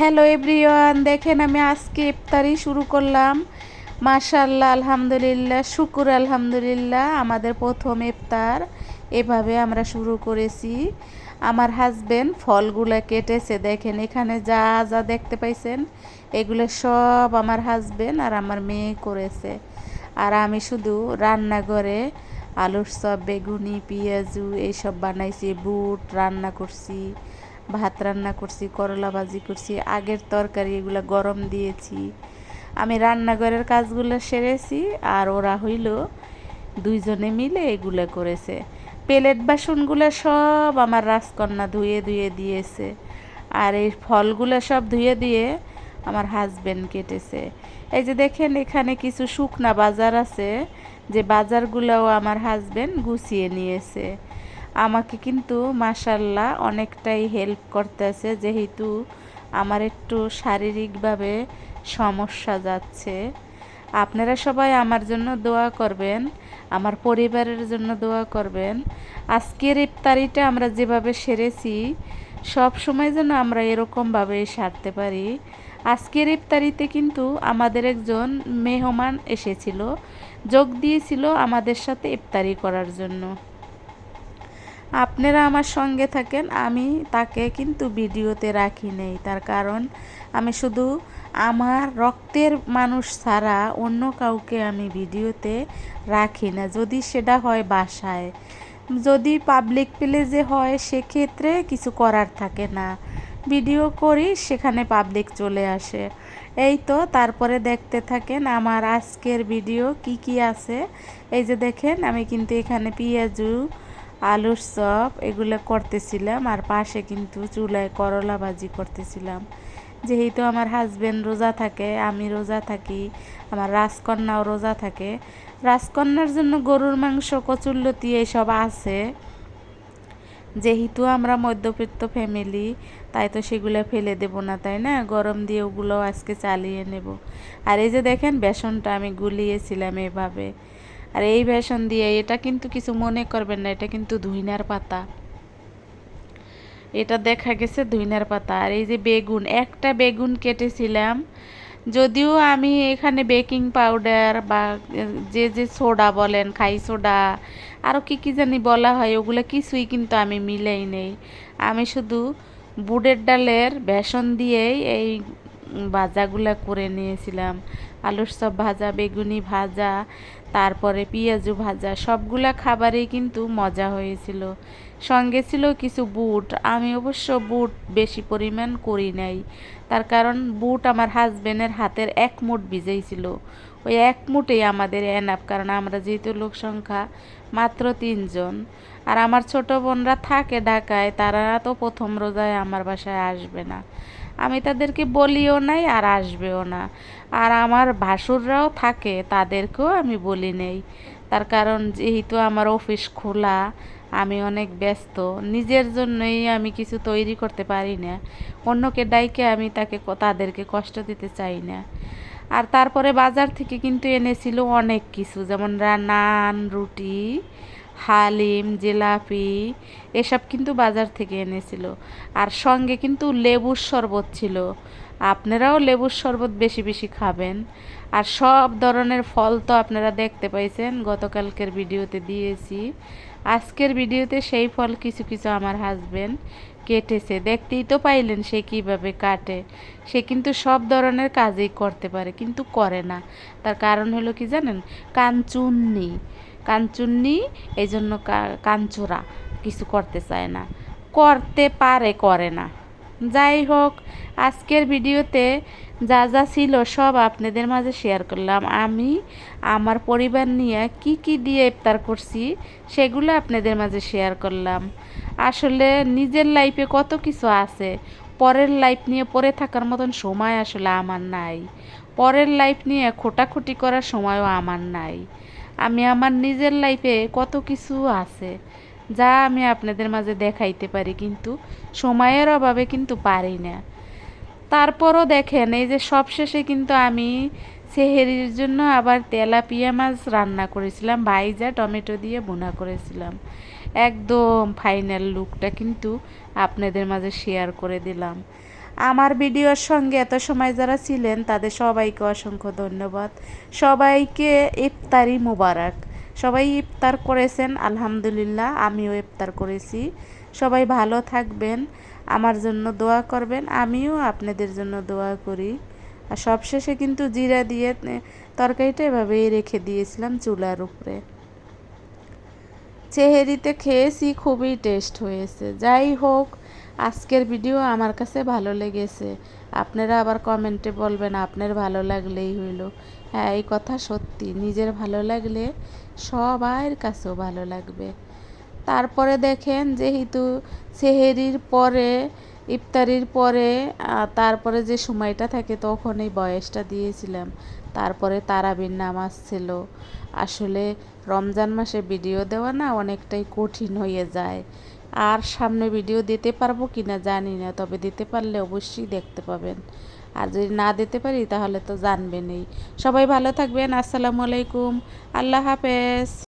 Hello everyone দেখেন, আমি আজকে ইফতারি শুরু করলাম। মাশাল্লাহ আলহামদুলিল্লাহ, শুকুর, আলহামদুলিল্লাহ, আমাদের প্রথম ইফতার। এভাবে আমরা শুরু করেছি। আমার হাজব্যান্ড ফলগুলো কেটেছে। দেখেন, এখানে যা যা দেখতে পাইছেন, এগুলো সব আমার হাজবেন্ড আর আমার মেয়ে করেছে। আর আমি শুধু রান্নাঘরে আলুর সব, বেগুনি, পেঁয়াজু, এইসব বানাইছি, বুট রান্না করছি। ভাত রান্না করছি, করলা ভাজি করছি, আগের তরকারি এগুলো গরম দিয়েছি। আমি রান্নাঘরের কাজগুলো সেরেছি আর ওরা হইল দুইজনে মিলে এগুলো করেছে। প্লেট বাসনগুলো সব আমার রাজকন্যা ধুয়ে ধুয়ে দিয়েছে আর এই ফলগুলো সব ধুয়ে দিয়ে আমার হাজব্যান্ড কেটেছে। এই যে দেখেন, এখানে কিছু শুকনা বাজার আছে, যে বাজারগুলোও আমার হাজব্যান্ড গুছিয়ে নিয়েছে। আমাকে কিন্তু মাসাল্লাহ অনেকটাই হেল্প করতেছে, যেহেতু আমার একটু শারীরিকভাবে সমস্যা যাচ্ছে। আপনারা সবাই আমার জন্য দোয়া করবেন, আমার পরিবারের জন্য দোয়া করবেন। আজকের ইফতারিটা আমরা যেভাবে সেরেছি, সব সময় যেন আমরা এরকমভাবে সারতে পারি। আজকের ইফতারিতে কিন্তু আমাদের একজন মেহমান এসেছিল, যোগ দিয়েছিল আমাদের সাথে ইফতারি করার জন্য। আপনারা আমার সঙ্গে থাকেন, আমি তাকে কিন্তু ভিডিওতে রাখি নেই। তার কারণ, আমি শুধু আমার রক্তের মানুষ ছাড়া অন্য কাউকে আমি ভিডিওতে রাখি না। যদি সেটা হয় বাসায়, যদি পাবলিক প্লেসে হয়, সেক্ষেত্রে কিছু করার থাকে না। ভিডিও করি, সেখানে পাবলিক চলে আসে। এই তো, তারপরে দেখতে থাকেন আমার আজকের ভিডিও কি কি আছে। এই যে দেখেন, আমি কিন্তু এখানে পেঁয়াজু আলুর চপ, এগুলো করতেছিলাম। আর পাশে কিন্তু চুলায় করলা ভাজি করতেছিলাম। যেহেতু আমার হাজব্যান্ড রোজা থাকে, আমি রোজা থাকি, আমার রাজকন্যাও রোজা থাকে। রাজকন্যার জন্য গরুর মাংস কচুল্লতি এইসব আছে। যেহেতু আমরা মধ্যবিত্ত ফ্যামিলি তাই তো সেগুলো ফেলে দেব না, তাই না? গরম দিয়ে ওগুলো আজকে চালিয়ে নেব। আর এই যে দেখেন, বেসনটা আমি গুলিয়েছিলাম এভাবে। আর এই বেসন দিয়ে এটা কিন্তু কিছু মনে করবেন না, এটা কিন্তু ধুইনার পাতা। এটা দেখা গেছে ধুইনার পাতা। আর এই যে বেগুন, একটা বেগুন কেটেছিলাম, যদিও আমি এখানে বেকিং পাউডার বা যে যে সোডা বলেন, খাই সোডা আরও কী কী জানি বলা হয়, ওগুলো কিছুই কিন্তু আমি মিলাই নেই। আমি শুধু বুটের ডালের বেসন দিয়েই এই ভাজাগুলো করে নিয়েছিলাম। আলুর সব ভাজা, বেগুনি ভাজা, তারপরে পেঁয়াজু ভাজা, সবগুলা খাবারেই কিন্তু মজা হয়েছিল। সঙ্গে ছিল কিছু বুট। আমি অবশ্য বুট বেশি পরিমাণ করি নাই। তার কারণ বুট আমার হাজবেন্ডের হাতের এক মুঠ ভিজেইছিল। ওই এক মুঠেই আমাদের এনাফ কারণ আমরা যেহেতু লোক সংখ্যা মাত্র তিনজন। আর আমার ছোট বোনরা থাকে ঢাকায়, তারা তো প্রথম রোজায় আমার বাসায় আসবে না। আমি তাদেরকে বলিও নাই আর আসবেও না। আর আমার ভাসুররাও থাকে, তাদেরকেও আমি বলি নেই। তার কারণ যেহেতু আমার অফিস খোলা, আমি অনেক ব্যস্ত, নিজের জন্যই আমি কিছু তৈরি করতে পারি না। অন্যকে ডাইকে আমি তাকে তাদেরকে কষ্ট দিতে চাই না। আর তারপরে বাজার থেকে কিন্তু এনেছিল অনেক কিছু, যেমন নান রুটি হালিম, জিলাপি, এসব কিন্তু বাজার থেকে এনেছিল। আর সঙ্গে কিন্তু লেবুর শরবত ছিল। আপনারাও লেবুর শরবত বেশি বেশি খাবেন। আর সব ধরনের ফল তো আপনারা দেখতে পাইছেন, গতকালকের ভিডিওতে দিয়েছি। আজকের ভিডিওতে সেই ফল কিছু কিছু আমার হাজবেন্ড কেটেছে। দেখতেই তো পাইলেন সে কীভাবে কাটে। সে কিন্তু সব ধরনের কাজই করতে পারে, কিন্তু করে না। তার কারণ হলো কি জানেন? কাঞ্চুন্নি। কাঞ্চুন্নি এই জন্য কাঞ্চুরা কিছু করতে চায় না। করতে পারে, করে না। যাই হোক, আজকের ভিডিওতে যা যা ছিল সব আপনাদের মাঝে শেয়ার করলাম। আমি, আমার পরিবার নিয়ে কি কি দিয়ে ইফতার করছি সেগুলো আপনাদের মাঝে শেয়ার করলাম। আসলে নিজের লাইফে কত কিছু আছে, পরের লাইফ নিয়ে পড়ে থাকার মতন সময় আসলে আমার নাই। পরের লাইফ নিয়ে খোটাখুটি করার সময়ও আমার নাই। আমি আমার নিজের লাইফে কত কিছু আছে, যা আমি আপনাদের মাঝে দেখাইতে পারি, কিন্তু সময়ের অভাবে কিন্তু পারি না। তারপরও দেখেন, এই যে সবশেষে কিন্তু আমি সেহেরির জন্য আবার তেলাপিয়া মাছ রান্না করেছিলাম, ভাইজা টমেটো দিয়ে বোনা করেছিলাম। একদম ফাইনাল লুকটা কিন্তু আপনাদের মাঝে শেয়ার করে দিলাম। আমার ভিডিওর সঙ্গে এত সময় যারা ছিলেন, তাদের সবাইকে অসংখ্য ধন্যবাদ। সবাইকে ইফতারি মুবারক। সবাই ইফতার করেছেন, আলহামদুলিল্লাহ, আমিও ইফতার করেছি। সবাই ভালো থাকবেন, আমার জন্য দোয়া করবেন, আমিও আপনাদের জন্য দোয়া করি। আর সবশেষে কিন্তু জিরা দিয়ে তরকারিটা এভাবেই রেখে দিয়েছিলাম চুলার উপরে। চেহারিতে খেয়েছি, খুবই টেস্ট হয়েছে। যাই হোক, আজকের ভিডিও আমার কাছে ভালো লেগেছে। আপনারা আবার কমেন্টে বলবেন, আপনার ভালো লাগলেই হইল। হ্যাঁ এই কথা সত্যি, নিজের ভালো লাগলে সবার কাছেও ভালো লাগবে। তারপরে দেখেন, যেহেতু সেহেরির পরে ইফতারির পরে তারপরে যে সময়টা থাকে তখন এই বয়সটা দিয়েছিলাম। তারপরে তারাবির নামাজ ছিল। আসলে রমজান মাসে ভিডিও দেওয়া না অনেকটাই কঠিন হয়ে যায়। আর সামনে ভিডিও দিতে পারব কি না জানি না, তবে দিতে পারলে অবশ্যই দেখতে পাবেন। আর যদি না দিতে পারি তাহলে তো জানবেনই। সবাই ভালো থাকবেন, আসসালামু আলাইকুম। আল্লাহ হাফেজ।